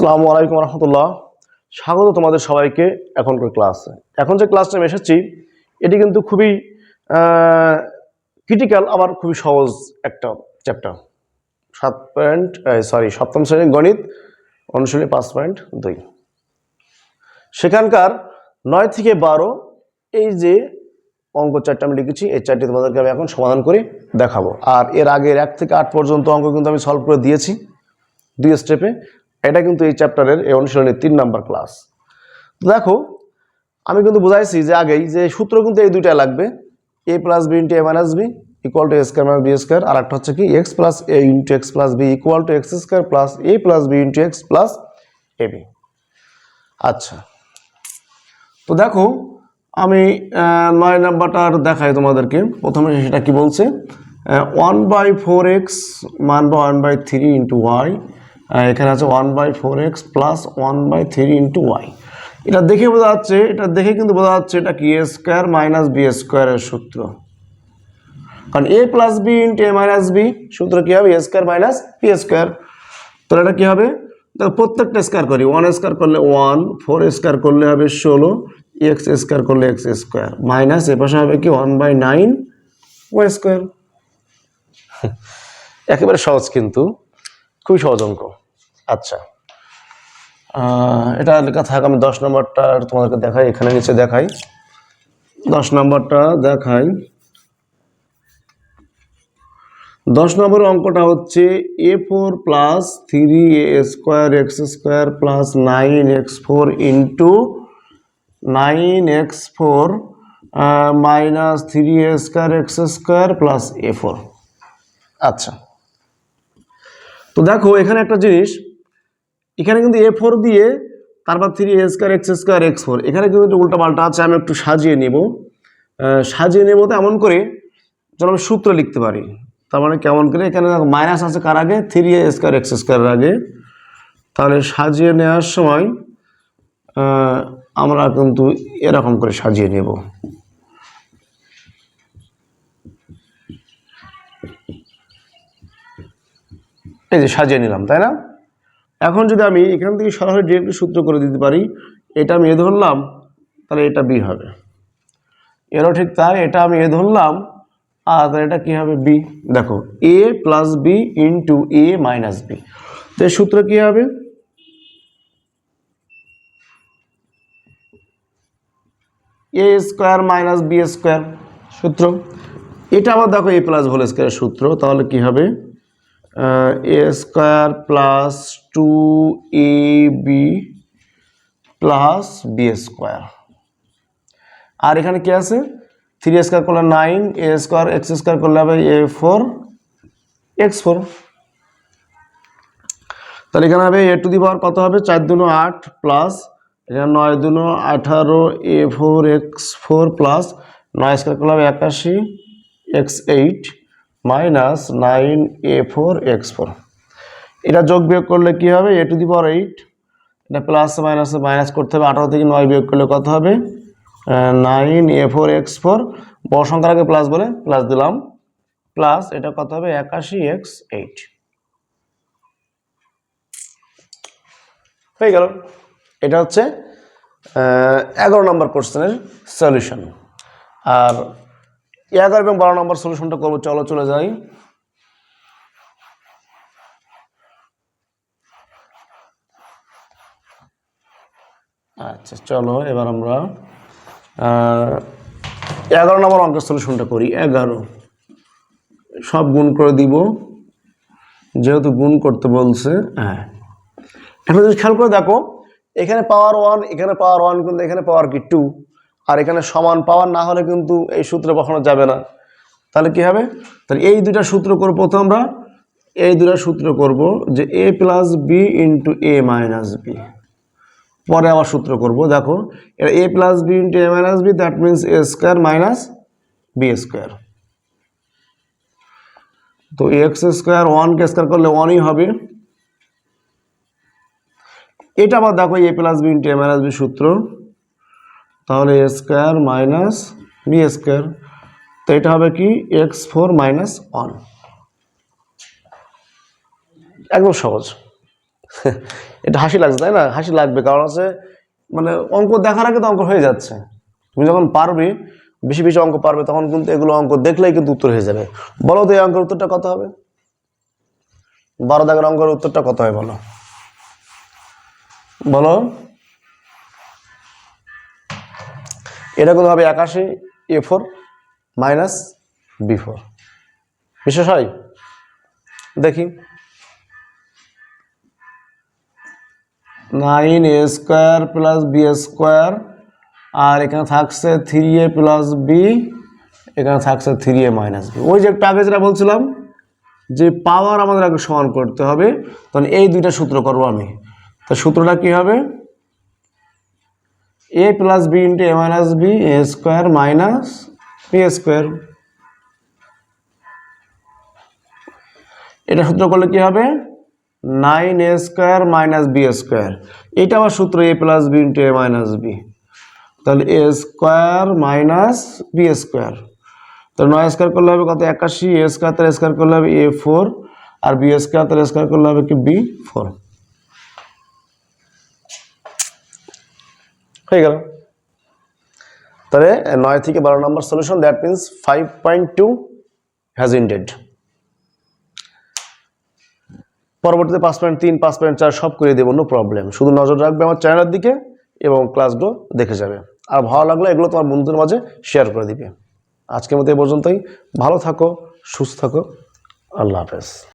আসসালামু আলাইকুম রহমতুল্লাহ। স্বাগত তোমাদের সবাইকে এখনকার ক্লাসে। এখন যে ক্লাসটা আমি এসেছি, এটি কিন্তু খুবই ক্রিটিক্যাল আবার খুবই সহজ একটা চ্যাপ্টার সাত পয়েন্ট সরি সপ্তম শ্রেণির গণিত, অনুশীলনী পাঁচ পয়েন্ট দুই। সেখানকার নয় থেকে বারো, এই যে অঙ্ক চারটা আমি লিখেছি, এই চারটি তোমাদেরকে আমি এখন সমাধান করে দেখাবো। আর এর আগের এক থেকে আট পর্যন্ত অঙ্ক কিন্তু আমি সলভ করে দিয়েছি, দুই স্টেপে এটা কিন্তু এই চ্যাপ্টারের এই অনুশীলনের তিন নাম্বার ক্লাস তো দেখো, আমি কিন্তু বুঝাইছি যে আগেই যে সূত্র কিন্তু এই দুইটা লাগবে। A plus B into A minus B equal to square minus B square আর একটা হচ্ছে কি X plus A into X plus B equal to X square plus A plus B into X plus A B আচ্ছা তো দেখো, আমি নয় নাম্বারটার দেখাই তোমাদেরকে। প্রথমে সেটা কি বলছে? ওয়ান বাই ফোর এক্স মান বা one by three into Y এখানে আছে one by four X plus one by three into Y এটা দেখে বোঝা যাচ্ছে, এটা দেখে কিন্তু বোঝা যাচ্ছে এটা কি এ স্কোয়ার মাইনাস বি স্কোয়ারের সূত্র। কারণ A plus B into A minus B সূত্র কী হবে? A square minus B square তো এটা কী হবে? দেখো, প্রত্যেকটা স্কোয়ার করি। ওয়ান স্কোয়ার করলে ওয়ান ফোর স্কোয়ার করলে হবে ষোলো এক্স স্কোয়ার করলে এক্স স্কোয়ার মাইনাস এ পাশে হবে কি? One by nine Y square একেবারে সহজ কিন্তু, খুবই সহজ অঙ্ক। আচ্ছা। এটা লেখা থাক, আমি দশ নম্বরটা তোমাদেরকে দেখাই, এখানে নিচে দেখাই। দশ নম্বরটা দেখাই। দশ নম্বর অঙ্কটা হচ্ছে A four plus three A square X square plus nine X four into nine X four minus three A square X square plus A four আচ্ছা। তো দেখো, এখানে একটা জিনিস এখানে কিন্তু এ ফোর দিয়ে তারপর three A square X square X four এখানে কিন্তু একটু উল্টা পাল্টা আছে, আমি একটু সাজিয়ে নেব। সাজিয়ে নেব তো এমন করে যেন আমি সূত্র লিখতে পারি। তার মানে কেমন করে? এখানে মাইনাস আছে কার আগে? থ্রি এ স্কোয়ার এক্স স্কোয়ারের আগে। তাহলে সাজিয়ে নেওয়ার সময় আমরা কিন্তু এরকম করে সাজিয়ে নেব। এই যে সাজিয়ে নিলাম, তাই না? এখন যদি আমি এখান থেকে সরাসরি ডিরেক্টলি সূত্র করে দিতে পারি, এটা আমি এ ধরলাম, তাহলে এটা বি হবে। এরও ঠিক তাই, এটা আমি এ ধরলাম, আর তাহলে এটা কী হবে বি দেখো A plus B into A minus B তো এর সূত্র কী হবে? A square minus B square সূত্র। এটা আবার দেখো এ প্লাস হোল স্কোয়ারের সূত্র, তাহলে কি হবে? A square plus two A B plus B square আর এখানে কি আছে? থ্রি স্কোয়ার করলে nine A square X square করলে হবে এ ফোর এক্স ফোর তাহলে এখানে হবে এ টু দি পাওয়ার কত হবে? চার দুনো আট প্লাস এখানে নয় দুনো আঠারো A four X four plus নয় স্কোয়ার করলে হবে একাশি X eight minus nine A four X four. এটা যোগ বিয়োগ করলে কি হবে? A to the power eight. এটা প্লাস মাইনাসে মাইনাস করতে হবে। আঠারো থেকে নয় বিয়োগ করলে কত হবে? Nine A four X four. বড় সংখ্যার আগে প্লাস বলে, প্লাস দিলাম। প্লাস এটা কত হবে? একাশি এক্স এইট। হয়ে গেল। এটা হচ্ছে এগারো নম্বর কোশ্চেনের সলিউশন। আর এগারো এবং বারো নম্বর সলিউশনটা করব। চলো, চলে যাই। আচ্ছা চলো, এবার আমরা এগারো নম্বর অঙ্কের সলিউশনটা করি। এগারো। সব গুণ করে দিব। যেহেতু গুণ করতে বলছে হ্যাঁ। এখন যদি খেয়াল করে দেখো, এখানে পাওয়ার ওয়ান এখানে পাওয়ার ওয়ান কিন্তু এখানে পাওয়ার কি টু আর এখানে সমান পাওয়ার না হলে কিন্তু এই সূত্রে কখনো যাবে না। তাহলে কি হবে? তাহলে এই দুটা সূত্র করব প্রথম আমরা। এই দুটা সূত্র করব যে A plus B into A minus B পরে আবার সূত্র করব, দেখো। এটা A plus B into A minus B that means A square minus B square তো এক্স স্কোয়ার ওয়ানকে স্কোয়ার করলে ওয়ানই হবে। এটা আবার দেখো A plus B into A minus B সূত্র। তাহলে A square minus B square তো এটা হবে কি? এক্স ফোর মাইনাস ওয়ান একদম সহজ। এটা হাসি লাগছে, তাই না? হাসি লাগবে, কারণ আছে মানে অঙ্ক দেখার আগে তো অঙ্ক হয়ে যাচ্ছে। তুমি যখন পারবে, বেশি বেশি অঙ্ক পারবে, তখন কিন্তু এগুলো অঙ্ক দেখলেই কিন্তু উত্তর হয়ে যাবে। বলো তো এই অঙ্কের উত্তরটা কত হবে? বারো দাগের অঙ্কের উত্তরটা কত হয় বলো? বলো। এটা কিন্তু হবে একাশি A four minus B four বিশেষ হয়? দেখি। Nine A square plus B square, আর এখানে থাকছে থ্রি এ প্লাস বি, এখানে থাকছে থ্রি এ মাইনাস বি। ওই যে একটু আগে যেটা বলছিলাম, যে পাওয়ার আমাদের আগে সমান করতে হবে, তখন এই দুইটা সূত্র করব আমি। তো সূত্রটা কি হবে? A plus B into A minus B A square minus B square এটা সূত্র করলে কি হবে? Nine A square minus B square এটা আবার সূত্র A plus B into A minus B তাহলে A square minus B square তো নয় স্কোয়ার করলে হবে কত? একাশি। এ স্কোয়ার তার স্কোয়ার করলে হবে এ ফোর আর বি স্কোয়ার তার স্কোয়ার করলে হবে কি? বি ফোর হয়ে গেল। তাহলে নয় থেকে বারো নম্বর solution that means five point two has indeed পরবর্তীতে পাঁচ পয়েন্ট তিন, পাঁচ পয়েন্ট চার সব করে দেবো নো প্রবলেম শুধু নজর রাখবে আমার চ্যানেলের দিকে এবং ক্লাসগুলো দেখে যাবে। আর ভালো লাগলে এগুলো তোমার বন্ধুদের মাঝে শেয়ার করে দিবে। আজকের মতো এ পর্যন্তই। ভালো থাকো, সুস্থ থাকো। আল্লাহ হাফেজ।